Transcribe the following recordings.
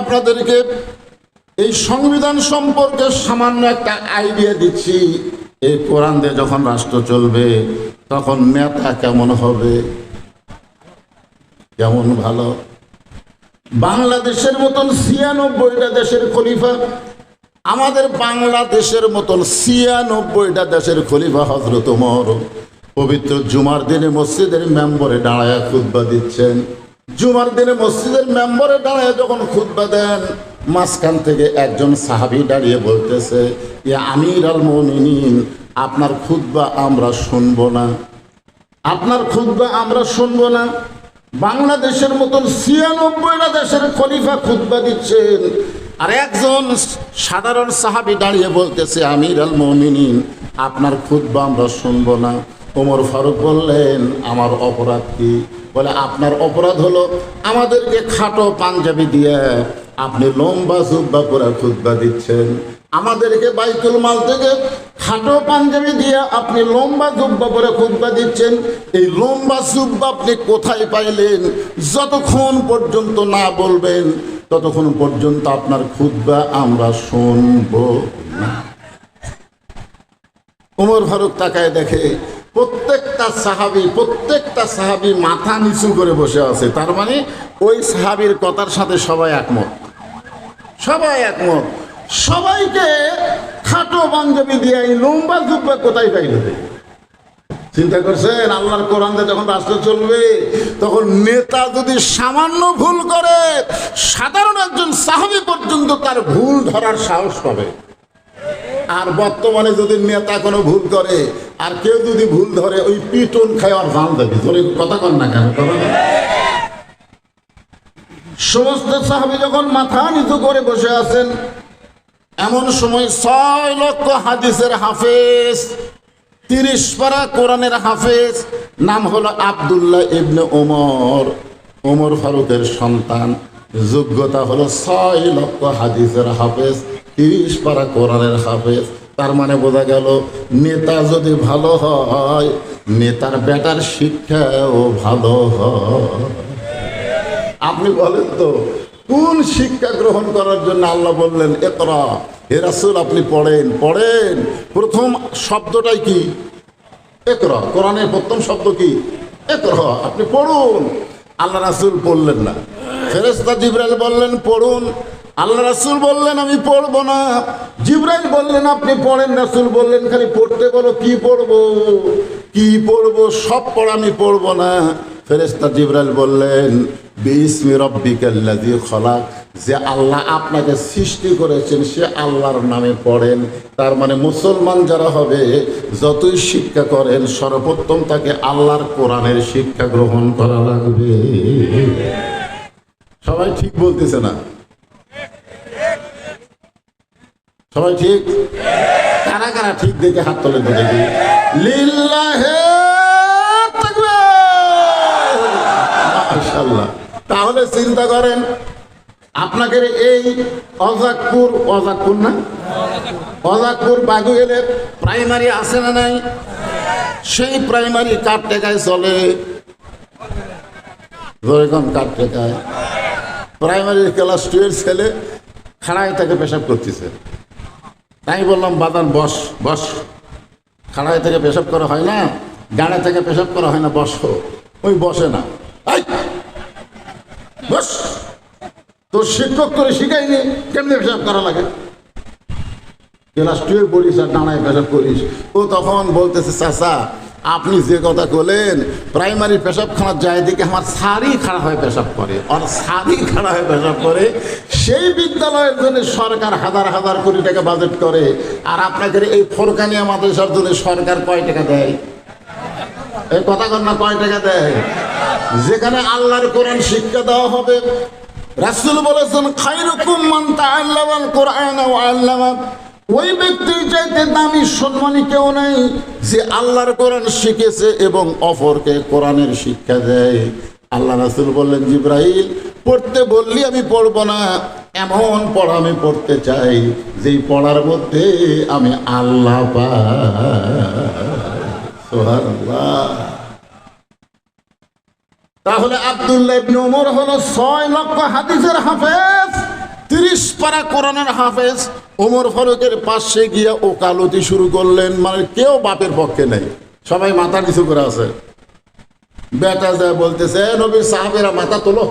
আপনাদেরকে এই সংবিধান সম্পর্কে সামান্য একটা আইডিয়া দিচ্ছি। এই কোরআন দিয়ে যখন রাষ্ট্র চলবে, তখন নেতা কেমন হবে? কেমন ভালো? বাংলাদেশের মতন ছিয়ানব্বইটা দেশের খলিফা, আমাদের বাংলাদেশের মতন ছিয়ানব্বইটা দেশের খলিফা হজরত ওমর। পবিত্র জুমার দিনে মসজিদের মেম্বরে দাঁড়ায় খুদ্া দিচ্ছেন। জুমার দিনে মসজিদের মেম্বরে দাঁড়ায় যখন খুদ্া দেন, মাঝখান থেকে একজন সাহাবি দাঁড়িয়ে বলতেছে যে আমির আল মমিনিন, আপনার খুদ্া আমরা শুনব না। আপনার খুদ্া আমরা শুনব না। বাংলাদেশের মতন ছিয়ানব্বইটা দেশের খলিফা খুদ্া দিচ্ছেন। আর একজন সাধারণ সাহাবি দাঁড়িয়ে বলতেছে, আমির আল মমিনিন, আপনার খুদ্া আমরা শুনব না। ওমর ফারুক বললেন, আমার অপরাধ কি? বলে, আপনার অপরাধ হলো আমাদেরকে খাটো পাঞ্জাবি দিয়ে আপনি লম্বা জুব্বা করে খুদ্া দিচ্ছেন। আমাদেরকে বাইতুল মাল থেকে খাটো পাঞ্জাবি দিয়ে আপনি লম্বা জুব্বা করে খুদ্া দিচ্ছেন। এই লম্বা জুব্বা আপনি কোথায় পাইলেন? যতক্ষণ পর্যন্ত না বলবেন, ততক্ষণ পর্যন্ত আপনার খুদ্া আমরা শুনব না। উমর ফারুক তাকায় দেখে প্রত্যেকটা সাহাবি প্রত্যেকটা সাহাবি মাথা নিচু করে বসে আছে। তার মানে ওই সাহাবির কথার সাথে সবাই একমত। সবাই একমত। সবাইকে খাটো বান্ধবী দিয়ে লম্বা জুব্বা কোথায় পাইল চিন্তা করছেন, আল্লাহর কোরআনে যখন রাষ্ট্র চলবে, তখন নেতা যদি সামান্য ভুল করে, সাধারণ একজন সাহাবি পর্যন্ত তার ভুল ধরার সাহস পাবে। আর বর্তমানে যদি নেতা কোনো ভুল করে আর কেউ যদি ভুল ধরে, ওই পিটন খায় আর জান দেবে। তোর কথা কর না কেন। সমস্ত সাহাবি যখন মাথা নিচু করে বসে আছেন, এমন সময় ছয় লক্ষ হাদিসের হাফেজ, তিরিশ পারা কোরআনের হাফেজ, নাম হলো আবদুল্লাহ ইবনে ওমর। ওমর ফারুকের সন্তান। যোগ্যতা হলো ছয় লক্ষ হাদিসের হাফেজ। তিরিশ পারা কোরআনের হাফেজ, তার মানে বোঝা গেল নেতা যদি ভালো হয়, নেতার বেটার শিক্ষাও ভালো হয়। আপনি বলেন তো, কোন শিক্ষা গ্রহণ করার জন্য আল্লাহ বললেন একরা হে রাসূল আপনি পড়েন পড়েন। প্রথম শব্দটাই কি? একরা কোরআনের প্রথম শব্দ কি? একরা আপনি পড়ুন। আল্লাহ রাসূল পড়লেন না। ফেরেস্তা জিব্রাইল বললেন, পড়ুন। আল্লাহ রাসুল বললেন, আমি পড়ব না। জিব্রাইল বললেন, আপনি পড়েন। রাসুল বললেন, খালি পড়তে বলো, কি পড়ব? কি পড়ব? সব পড়, আমি পড়ব না। ফেরেস্তা জিব্রাইল বললেন বিসমি রব্বিকাল্লাযী খলাক। যে আল্লাহ আপনাকে সৃষ্টি করেছেন, সে আল্লাহর নামে পড়েন। তার মানে মুসলমান যারা হবে, যতই শিক্ষা করেন, সর্বোত্তম তাকে আল্লাহর কোরআনের শিক্ষা গ্রহণ করা লাগবে। সবাই ঠিক বলতেছে না? সবাই ঠিক? কারা কারা ঠিক দেখে হাত তোলে তো দেখি। লিল্লাহে! তাহলে চিন্তা করেন আপনাকে এই অজাকপুর অজাকপুর না? অজাকপুর বাগুয়েলের প্রাইমারি আছে না নাই? সেই প্রাইমারি কার টেকায় চলে? কার টেকায় প্রাইমারি ক্লাস টু এর ছেলে খাড়ায় থেকে পেশাব করতেছে। তাই বললাম, বাদান, বস বস। খাড়ায় থেকে পেশাব করা হয় না, গাড়া থেকে পেশাব করা হয় না, বস ওই বসে না। বস, তোর শিক্ষক তোরে শিখাইনি, কেমনি পেশাব করা লাগে? ক্লাস টুয়ে পড়িস আর ডানায় পেশাব করিস। ও তখন বলতেছে, চাচা আপনি যে কথা বলেন প্রাইমারি পেশাবখানার যায় দিকে আমার সারি খাড়া হয়ে পেশাব করে। আর সারি খাড়া হয়ে পেশাব করে। সেই বিদ্যালয়ের জন্য সরকার হাজার হাজার কোটি টাকা বাজেট করে। আর আপনাদের এই ফোরকানিয়া মাদ্রাসার জন্য সরকার কয় টাকা দেয়? এই কথা না, কয় টাকা দেয়? যেখানে আল্লাহর কোরআন শিক্ষা দেওয়া হবে। রাসূল বলেছেন, খায়রুকুম মান তাআল্লামাল কোরআন ওয়া আল্লামা ওই ব্যক্তির চাইতে দামি সম্মানী কেউ নেই যে আল্লাহর কোরআন শিখেছে এবং অপরকে কোরআনের শিক্ষা দেয়। আল্লাহ রাসূল বললেন, জিব্রাইল, পড়তে বললি আমি পড়ব না। এমন পড়া আমি পড়তে চাই যেই পড়ার মধ্যে আমি আল্লাহ তাহলে আব্দুল্লাহ হলো ছয় লক্ষ হাদিসের হাফেজ। কোরআনের হাফেজ ওমর ফারুকের পাশে গিয়ে ওকালতি শুরু করলেন। মানে কেউ বাপের পক্ষে নেই। সবাই মাথা নিচু করে আছে। বেটা বলতেছে নবীর সাহাবেরা মাথা তোলো।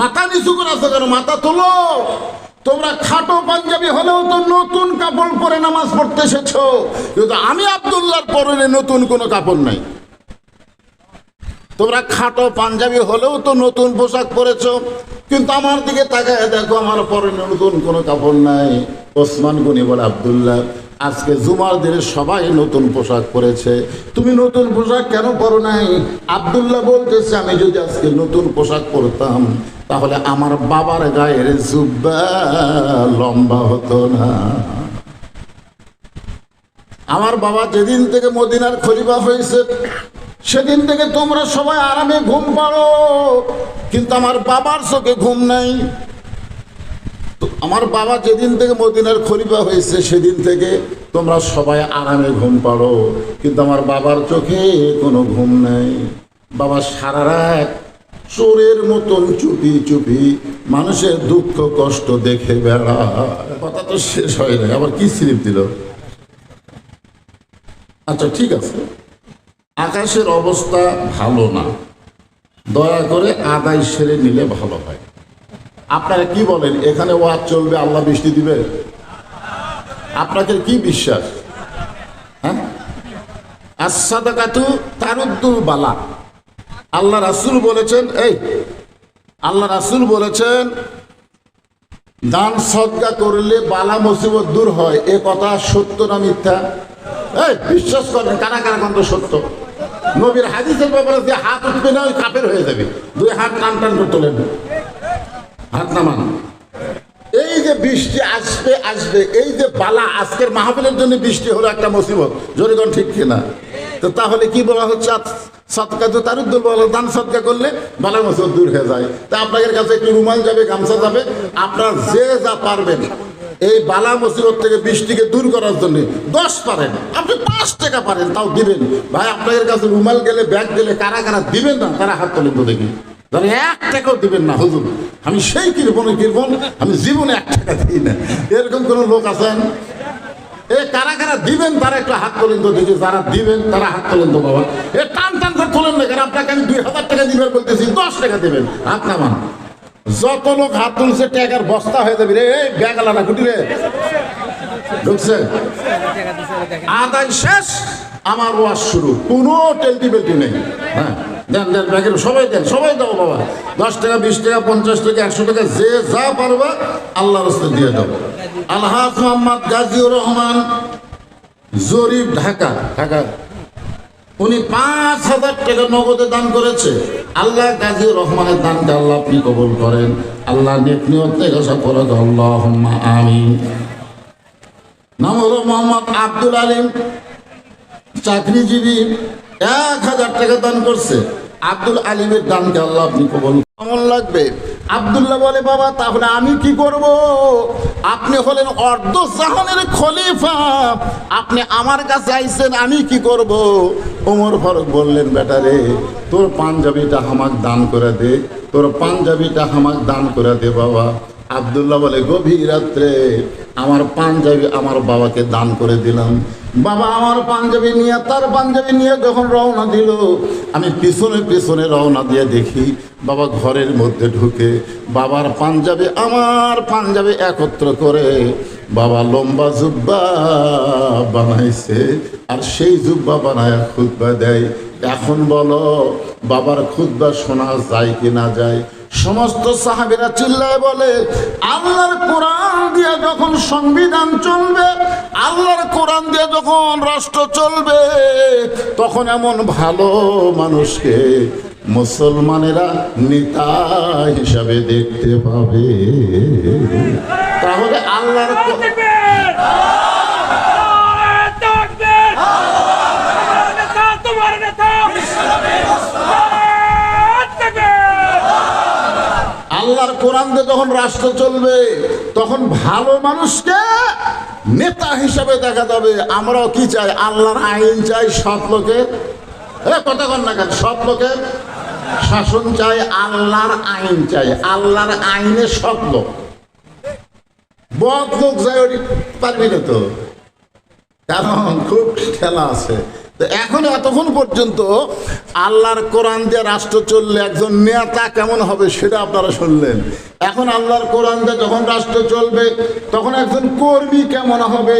মাথা নিচু করে আছে কেন? মাথা তোলো। তোমরা খাটো পাঞ্জাবি হলেও তো নতুন কাপড় পরে নামাজ পড়তে এসেছ। কিন্তু আমি আবদুল্লাহর পরনে নতুন কোনো কাপড় নাই। তোমরা খাটো পাঞ্জাবি হলেও তো নতুন পোশাক পরেছো। কিন্তু আমার দিকে তাকায় দেখো, আমার পরে নতুন কোনো কাপড় নাই। ওসমান গনি বলে, আবদুল্লাহ, আজকে জুমার দিনে সবাই নতুন পোশাক পরেছে। তুমি নতুন পোশাক কেন পরো নাই? আবদুল্লাহ বলতেছে, আমি যদি আজকে নতুন পোশাক পরতাম, তাহলে আমার বাবার গায়ের জুব্বা লম্বা হতো না। আমার বাবা যেদিন থেকে মদিনার খলিফা হয়েছে সেদিন থেকে তোমরা সবাই আরামে ঘুম পাড়ো। কিন্তু আমার বাবার চোখে ঘুম নাই। আমার বাবা যেদিন থেকে মদিনার খলিফা হয়েছে, সেদিন থেকে তোমরা সবাই আরামে ঘুম পাড়ো। কিন্তু আমার বাবার চোখে কোনো ঘুম নাই। বাবা সারা রাত চোরের মতন চুপি চুপি মানুষের দুঃখ, কষ্ট দেখে বেড়া কথা তো শেষ হয় না আবার কি স্লিপ দিল? আচ্ছা ঠিক আছে। আকাশের অবস্থা ভালো না। দয়া করে আদায় সেরে নিলে ভালো হয়। আপনারা কি বলেন, এখানে ওয়াজ চলবে, আল্লাহ বৃষ্টি দিবে? আপনাদের কি বিশ্বাস? হ্যাঁ? আসাদাকাতু তারুদ্দুল বালা। আল্লাহ রাসূল বলেছেন, এই, আল্লাহ রাসূল বলেছেন, দান সদকা করলে বালা মুসিবত দূর হয়, এ কথা সত্য না মিথ্যা? এই, বিশ্বাস করেন কারা কারা কন্ত সত্য? নবীর হাদিসের ব্যাপারে যে হাত উঠবে না, ওই কাপের হয়ে যাবে। দুই হাত টান টান করে তোলেন। হাত নামান। এই যে বৃষ্টি আসবে আসবে, এই যে বালা আজকের মাহফিলের জন্য বৃষ্টি হলো একটা মুসিবত। জোরেগণ ঠিক কিনা? তো তাহলে কি বলা হচ্ছে? সৎকা তো তার উদ্দুল বলা, দান সৎকা করলে বালা মুসিবত দূর হয়ে যায়। তা আপনাদের কাছে একটু রুমাল যাবে, গামছা যাবে। আপনারা যে যা পারবেন এই বালা মুসিবত থেকে বৃষ্টিকে দূর করার জন্য দশ পারেন। আপনি পাঁচ টাকা পারেন, তাও দিবেন। ভাই, আপনাদের কাছে রুমাল গেলে, ব্যাগ গেলে কারা কারা দিবেন না, তারা হাত তোলেন তো দেখি ধরে এক টাকাও দিবেন না, হুজুর। আমি সেই কিরবন কিরবন আমি জীবনে এক টাকা দিই না। এরকম কোন লোক আছেন? এ কারা কারা দিবেন, তারা একটু হাত তোলেন দেখি, যারা দিবেন, তারা হাত তোলেন বাবা। এ টান টান করে তোলেন না কারণ আপনাকে আমি দুই হাজার টাকা দিবেন বলতেছি, দশ টাকা দেবেন। হাত যত লোক হাত তুলছে টাকার বস্তা হয়ে যাবে রে। ব্যাগ আলাদা কুটি রে। ঢুকছে। আদায় শেষ, আমার ওয়াজ শুরু। কোনো টেলটি বেলটি নেই। হ্যাঁ দেন দেন, ব্যাগের সবাই দেন, সবাই দাও বাবা। দশ টাকা, বিশ টাকা, পঞ্চাশ টাকা, একশো টাকা, যে যা পারবা আল্লাহ রস্তে দিয়ে দাও আলহাজ মোহাম্মদ গাজীউর রহমান জরিফ ঢাকা ঢাকা। উনি পাঁচ হাজার টাকা নগদে দান করেছে। আল্লাহ গাজীউর রহমানের দানকে আল্লাহ আপনি কবল করেন। আল্লাহ নেক আল্লাহ আমিন। নাম হলো মোহাম্মদ আব্দুল আলিম, চাকরিজীবী, এক হাজার টাকা দান করছে। আব্দুল আলিমের দানকে আল্লাহ আপনি কবল কেমন লাগবে? আবদুল্লাহ বলে, বাবা, তাহলে আমি কি করব? আপনি হলেন অর্ধ জাহানের খলিফা। আপনি আমার কাছে আইছেন, আমি কি করব? ওমর ফারুক বললেন বেটারে তোর পাঞ্জাবিটা আমাকে দান করে দে, তোর পাঞ্জাবিটা আমাকে দান করে দে, বাবা। আবদুল্লাহ বলে, গভীর রাত্রে আমার পাঞ্জাবি আমার বাবাকে দান করে দিলাম। বাবা আমার পাঞ্জাবি নিয়ে, তার পাঞ্জাবি নিয়ে যখন রওনা দিল, আমি পিছনে পিছনে রওনা দিয়ে দেখি বাবা ঘরের মধ্যে ঢুকে, বাবার পাঞ্জাবি আমার পাঞ্জাবি একত্র করে বাবা লম্বা জুব্বা বানাইছে, আর সেই জুব্বা বানায় খুদ্া দেয়। এখন বলো, বাবার খুদ্া শোনা যায় কি না যায়? সমস্ত সাহাবিরা চিল্লায় বলে, আল্লাহর কোরআন দিয়ে যখন সংবিধান চলবে, আল্লাহর কোরআন দিয়ে যখন রাষ্ট্র চলবে, তখন এমন ভালো মানুষকে মুসলমানেরা নেতা হিসাবে দেখতে পাবে। তাহলে আল্লাহর কোরআন যখন রাষ্ট্র চলবে, তখন ভালো মানুষকে নেতা হিসাবে দেখা যাবে। আমরাও কি চাই? আল্লাহর আইন চাই, সৎ কথা কন না কেন? সৎ লোকের শাসন চাই, আল্লাহর আইন চাই। আল্লাহর আইনে সৎ লোক। বদ লোক যায় পারবি না তো? কারণ খুব খেলা আছে। এখন এতক্ষণ পর্যন্ত আল্লাহর কোরআন দিয়ে রাষ্ট্র চললে একজন নেতা কেমন হবে সেটা আপনারা শুনলেন। এখন আল্লাহর কোরআন দিয়ে যখন রাষ্ট্র চলবে, তখন একজন কর্মী কেমন হবে?